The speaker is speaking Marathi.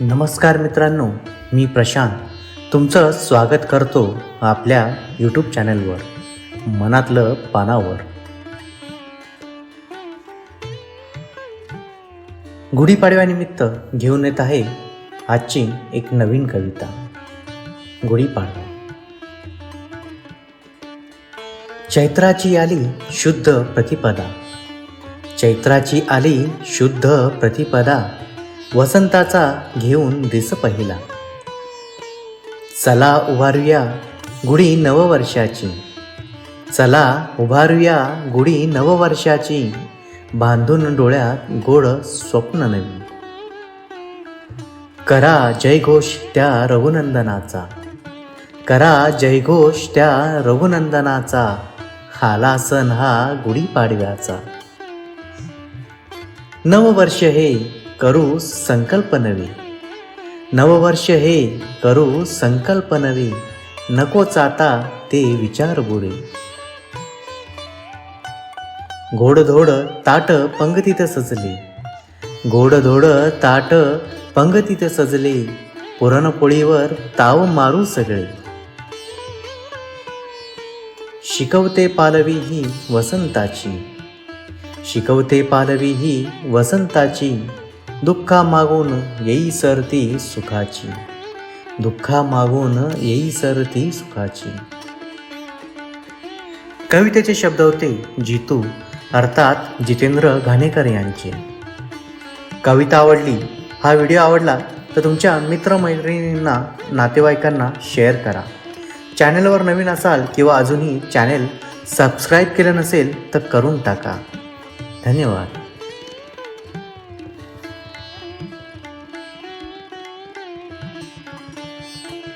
नमस्कार मित्रांनो मी प्रशांत. तुमचं स्वागत करतो आपल्या यूट्यूब चॅनलवर मनातलं पानावर. गुढीपाडव्यानिमित्त घेऊन येत आहे आजची एक नवीन कविता गुढीपाडवा. चैत्राची आली शुद्ध प्रतिपदा. चैत्राची आली शुद्ध प्रतिपदा. वसंताचा घेऊन दिस पहिला. चला उभारूया गुढी नववर्षाची. चला उभारूया गुढी नववर्षाची. बांधून डोळ्यात गोड स्वप्न नवी. करा जयघोष त्या रघुनंदनाचा. करा जयघोष त्या रघुनंदनाचा. खाला सण हा गुढीपाडव्याचा. नववर्ष हे करू संकल्प नवे नववर्ष हे करू संकल्प नवी नकोच आता ते विचार बुरे घोडधोड ताट पंगतीत सजले. घोडधोड ताट पंगतीत सजले. पुरणपोळीवर ताव मारू सगळे. शिकवते पालवी ही वसंताची. शिकवते पालवी ही वसंताची. दुःखा मागून येई सरती सुखाची. दुःखा मागून येई सरती सुखाची. कवितेचे शब्द होते जितू अर्थात जितेंद्र घाणेकर यांचे. कविता आवडली. हा व्हिडिओ आवडला तर तुमच्या मित्रमैत्रिणींना नातेवाईकांना शेअर करा. चॅनलवर नवीन असाल किंवा अजूनही चॅनेल सबस्क्राईब केलं नसेल तर करून टाका. धन्यवाद.